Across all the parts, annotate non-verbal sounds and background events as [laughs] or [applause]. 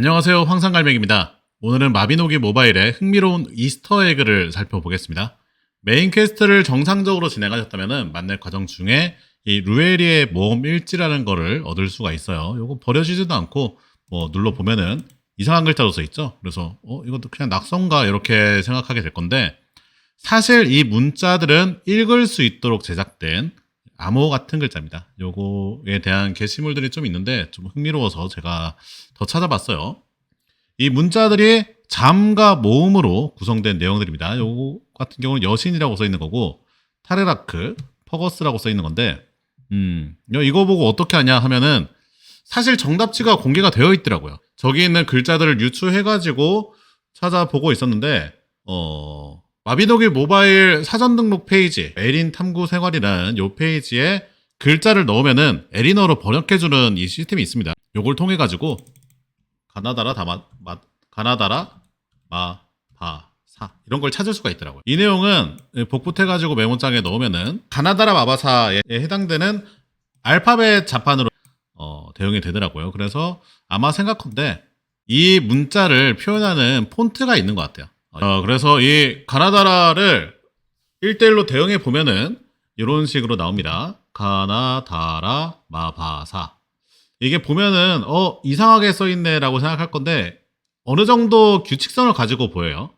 안녕하세요. 황상갈매기입니다. 오늘은 마비노기 모바일의 흥미로운 이스터 에그를 살펴보겠습니다. 메인 퀘스트를 정상적으로 진행하셨다면 만날 과정 중에 이 루에리의 모험 일지라는 거를 얻을 수가 있어요. 요거 버려지지도 않고 뭐 눌러 보면은 이상한 글자로 써 있죠. 그래서 어 이것도 그냥 낙성가 이렇게 생각하게 될 건데 사실 이 문자들은 읽을 수 있도록 제작된 암호 같은 글자입니다. 요거에 대한 게시물들이 좀 있는데 좀 흥미로워서 제가 더 찾아봤어요. 이 문자들이 잠과 모음으로 구성된 내용들입니다. 요거 같은 경우는 여신이라고 써 있는 거고 타레라크, 퍼거스라고 써 있는 건데 음, 이거 보고 어떻게 하냐 하면은 사실 정답지가 공개가 되어 있더라고요. 저기 있는 글자들을 유추해 가지고 찾아보고 있었는데, 어, 마비노기 모바일 사전 등록 페이지, 에린 탐구 생활이라는 요 페이지에 글자를 넣으면은 에린어로 번역해주는 이 시스템이 있습니다. 요걸 통해 가지고, 가나다라 다마, 마, 가나다라, 마, 바, 사. 이런 걸 찾을 수가 있더라고요. 이 내용은 복붙해 가지고 메모장에 넣으면은, 가나다라 마바사에 해당되는 알파벳 자판으로 어, 대응이 되더라고요. 그래서 아마 생각컨대 이 문자를 표현하는 폰트가 있는 것 같아요. 어, 그래서 이 가나다라를 1대1로 대응해 보면은 이런 식으로 나옵니다. 가나다라 마바사. 이게 보면은 어 이상하게 써 있네라고 생각할 건데 어느 정도 규칙성을 가지고 보여요.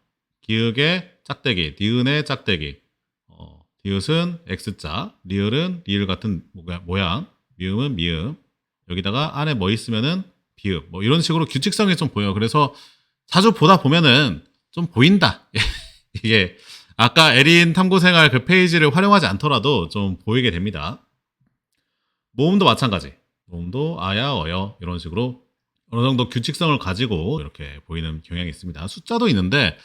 기역의 짝대기, 디은의 짝대기. 어, 디귿은 X자, 리을은 리을 같은 모양, 미음은 미음. 여기다가 안에 뭐 있으면은 비읍 뭐 이런 식으로 규칙성이 좀 보여요. 그래서 자주 보다 보면은 좀 보인다. [laughs] 이게 아까 에린 탐구생활 그 페이지를 활용하지 않더라도 좀 보이게 됩니다. 모음도 마찬가지. 모음도 아야 어여 이런 식으로 어느 정도 규칙성을 가지고 이렇게 보이는 경향이 있습니다. 숫자도 있는데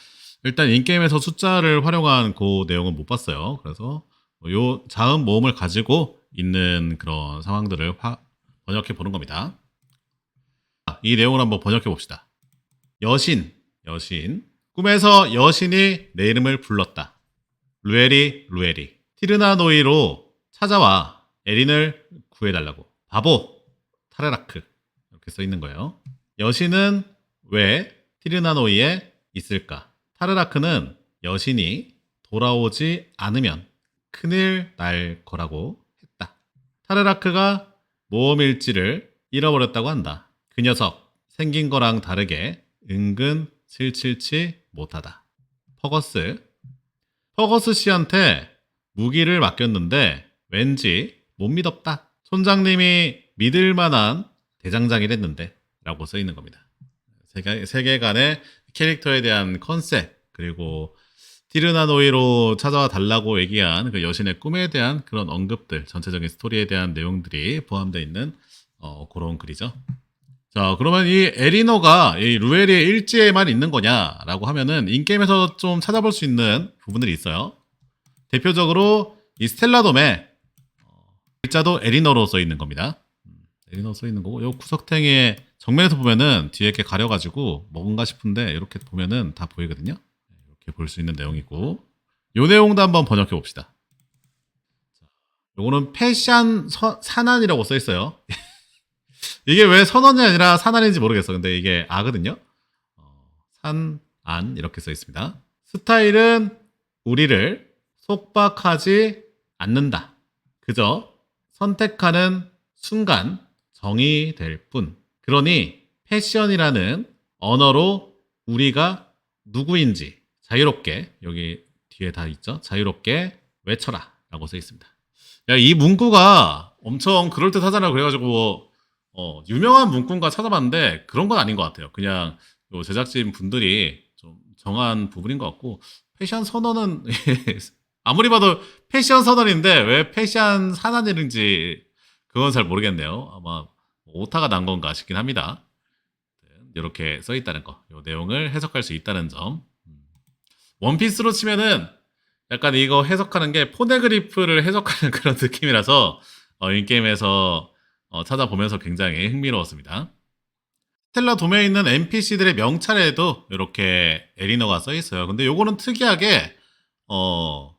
일단 인게임에서 숫자를 활용한 그 내용은 못 봤어요. 그래서 요 자음 모음을 가지고 있는 그런 상황들을 화, 번역해 보는 겁니다. 이 내용을 한번 번역해 봅시다. 여신, 여신. 꿈에서 여신이 내 이름을 불렀다. 루에리, 루에리. 티르나노이로 찾아와 에린을 구해달라고. 바보, 타레라크. 이렇게 써 있는 거예요. 여신은 왜 티르나노이에 있을까? 타르라크는 여신이 돌아오지 않으면 큰일 날 거라고 했다. 타르라크가 모험일지를 잃어버렸다고 한다. 그 녀석 생긴 거랑 다르게 은근 칠칠치 못하다. 퍼거스 퍼거스 씨한테 무기를 맡겼는데 왠지 못 믿었다. 손장님이 믿을 만한 대장장이랬는데 라고 써 있는 겁니다. 세계, 세계관의 캐릭터에 대한 컨셉 그리고 티르나노이로 찾아와 달라고 얘기한 그 여신의 꿈에 대한 그런 언급들, 전체적인 스토리에 대한 내용들이 포함되어 있는 어, 그런 글이죠. 자, 그러면 이 에리너가 이 루엘의 일지에만 있는 거냐라고 하면은 인게임에서 좀 찾아볼 수 있는 부분들이 있어요. 대표적으로 이 스텔라돔에 어, 글자도 에리너로 써 있는 겁니다. 음, 에리너 써 있는 거고, 요 구석탱이에 정면에서 보면은 뒤에 이렇게 가려가지고 뭔가 싶은데 이렇게 보면은 다 보이거든요. 이렇게 볼 수 있는 내용이고 요 내용도 한번 번역해 봅시다. 요거는 패션 서, 산안이라고 써 있어요. [laughs] 이게 왜 선언이 아니라 산안인지 모르겠어. 근데 이게 아거든요. 어, 산안 이렇게 써 있습니다. 스타일은 우리를 속박하지 않는다. 그저 선택하는 순간 정이 될 뿐. 그러니 패션이라는 언어로 우리가 누구인지 자유롭게 여기 뒤에 다 있죠. 자유롭게 외쳐라 라고 써 있습니다. 야, 이 문구가 엄청 그럴듯하잖아요. 그래가지고 어, 유명한 문구인가 찾아봤는데 그런 건 아닌 것 같아요. 그냥 요 제작진 분들이 좀 정한 부분인 것 같고 패션 선언은 [laughs] 아무리 봐도 패션 선언인데 왜 패션 산안이는지 그건 잘 모르겠네요. 아마 오타가 난 건가 싶긴 합니다. 이렇게 써 있다는 거, 이 내용을 해석할 수 있다는 점. 원피스로 치면은 약간 이거 해석하는 게 포네그리프를 해석하는 [laughs] 그런 느낌이라서 어, 인게임에서 어, 찾아보면서 굉장히 흥미로웠습니다. 스텔라 도메에 있는 NPC들의 명찰에도 이렇게 에리너가 써 있어요. 근데 요거는 특이하게 어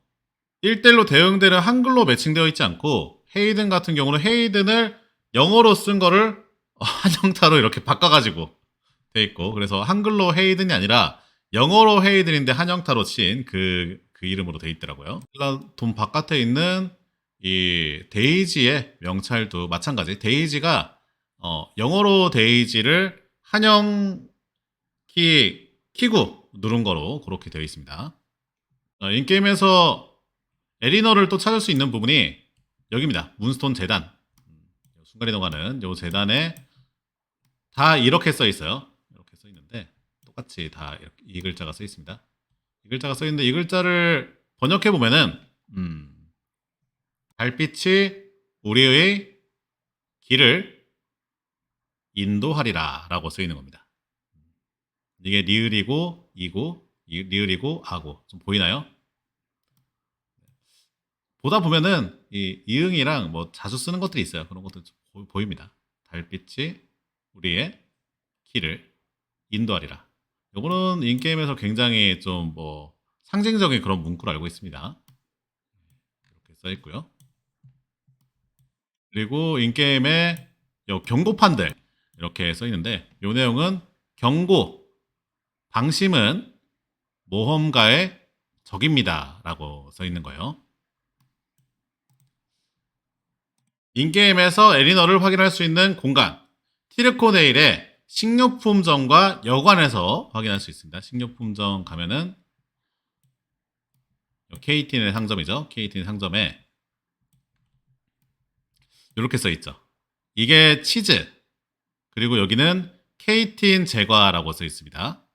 1대1로 대응되는 한글로 매칭되어 있지 않고 헤이든 같은 경우는 헤이든을 영어로 쓴 거를 [laughs] 한영타로 이렇게 바꿔가지고 돼 있고 그래서 한글로 헤이든이 아니라 영어로 헤이든인데 한영타로 친그그 이름으로 돼 있더라고요. 돈 바깥에 있는 이 데이지의 명찰도 마찬가지. 데이지가 어, 영어로 데이지를 한영 키 키구 누른 거로 그렇게 되어 있습니다. 어, 인게임에서 에리너를 또 찾을 수 있는 부분이 여기입니다. 문스톤 재단. 음, 순간 이동하는 요 재단에 다 이렇게 써 있어요. 이렇게 써 있는데 똑같이 다 이 글자가 써 있습니다. 이 글자가 써 있는데 이 글자를 번역해 보면은 음, 달빛이 우리의 길을 인도하리라 라고 쓰이는 겁니다. 이게 리을이고 이고 이- 리을이고 아고 좀 보이나요? 보다 보면은 이 이응이랑 뭐 자주 쓰는 것들이 있어요. 그런 것들 좀 보- 보입니다. 달빛이 우리의 길을 인도하리라. 요거는 인게임에서 굉장히 좀 뭐 상징적인 그런 문구로 알고 있습니다. 이렇게 써 있고요. 그리고 인게임에 요 경고판들 이렇게 써 있는데 요 내용은 경고 방심은 모험가의 적입니다 라고 써 있는 거예요. 인게임에서 에리너를 확인할 수 있는 공간 티르코네일의 식료품점과 여관에서 확인할 수 있습니다. 식료품점 가면은 KT의 상점이죠. KT의 상점에 이렇게 써 있죠. 이게 치즈 그리고 여기는 케이틴 제과라고 써 있습니다.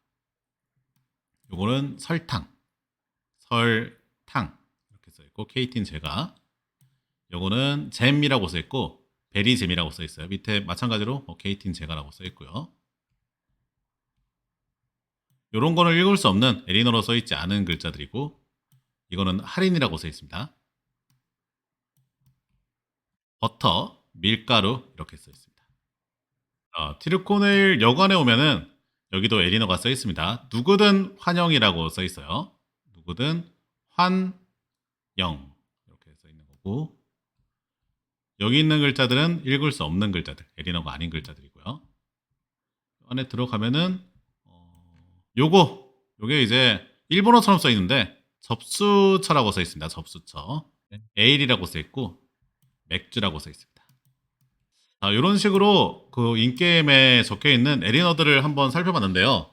요거는 설탕, 설탕 이렇게 써 있고 케이틴 제과. 요거는 잼이라고 써 있고 베리 잼이라고 써 있어요. 밑에 마찬가지로 뭐 케이틴 제과라고 써 있고요. 요런 거를 읽을 수 없는 에리너로 써 있지 않은 글자들이고 이거는 할인이라고 써 있습니다. 버터, 밀가루 이렇게 써 있습니다. 어, 티르코네일 여관에 오면은 여기도 에리너가 써 있습니다. 누구든 환영이라고 써 있어요. 누구든 환영 이렇게 써 있는 거고 여기 있는 글자들은 읽을 수 없는 글자들, 에리너가 아닌 글자들이고요. 안에 들어가면은 어, 요거 요게 이제 일본어처럼 써 있는데 접수처라고 써 있습니다. 접수처. 에일이라고 써 있고 맥주라고 써 있습니다. 자, 이런 식으로 그 인게임에 적혀 있는 에리너들을 한번 살펴봤는데요.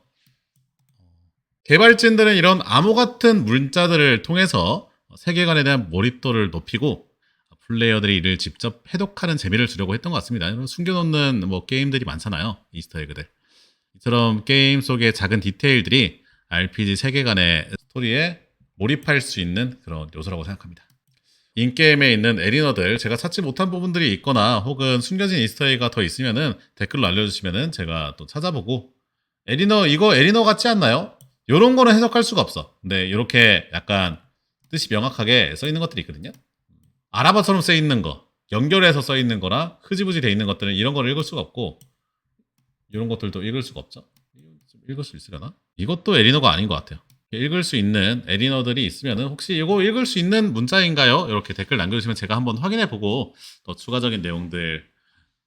개발진들은 이런 암호 같은 문자들을 통해서 세계관에 대한 몰입도를 높이고 플레이어들이 이를 직접 해독하는 재미를 주려고 했던 것 같습니다. 숨겨놓는 뭐 게임들이 많잖아요. 이스터에그들. 이처럼 게임 속의 작은 디테일들이 RPG 세계관의 스토리에 몰입할 수 있는 그런 요소라고 생각합니다. 인게임에 있는 에리너들 제가 찾지 못한 부분들이 있거나 혹은 숨겨진 이스터에그가 더 있으면은 댓글로 알려주시면은 제가 또 찾아보고 에리너 이거 에리너 같지 않나요? 요런 거는 해석할 수가 없어. 근데 이렇게 약간 뜻이 명확하게 써 있는 것들이 있거든요. 아라바처럼 써 있는 거, 연결해서 써 있는 거나 흐지부지 돼 있는 것들은 이런 거를 읽을 수가 없고 이런 것들도 읽을 수가 없죠. 좀 읽을 수 있으려나? 이것도 에리너가 아닌 것 같아요. 읽을 수 있는 에리너들이 있으면은 혹시 이거 읽을 수 있는 문자인가요? 이렇게 댓글 남겨주시면 제가 한번 확인해 보고 더 추가적인 내용들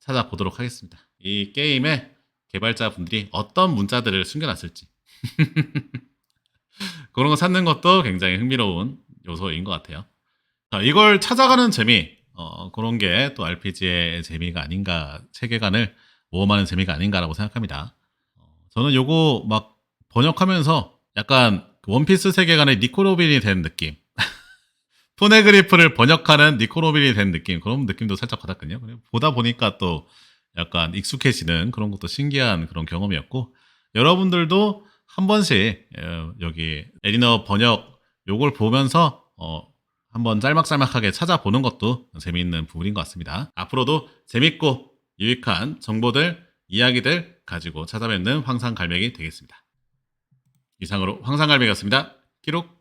찾아보도록 하겠습니다. 이 게임의 개발자분들이 어떤 문자들을 숨겨놨을지 [laughs] 그런 거 찾는 것도 굉장히 흥미로운 요소인 것 같아요. 자, 이걸 찾아가는 재미 어, 그런 게 또 RPG의 재미가 아닌가 세계관을 모험하는 재미가 아닌가라고 생각합니다. 어, 저는 요거 막 번역하면서 약간 그 원피스 세계관의 니코로빈이 된 느낌. [laughs] 포네그리프를 번역하는 니코로빈이 된 느낌. 그런 느낌도 살짝 받았거든요. 보다 보니까 또 약간 익숙해지는 그런 것도 신기한 그런 경험이었고, 여러분들도 한 번씩 어, 여기 에리너 번역 요걸 보면서 어, 한번 짤막짤막하게 찾아보는 것도 재미있는 부분인 것 같습니다. 앞으로도 재밌고 유익한 정보들, 이야기들 가지고 찾아뵙는 황상 갈매기 되겠습니다. 이상으로 황상갈매기였습니다. 기록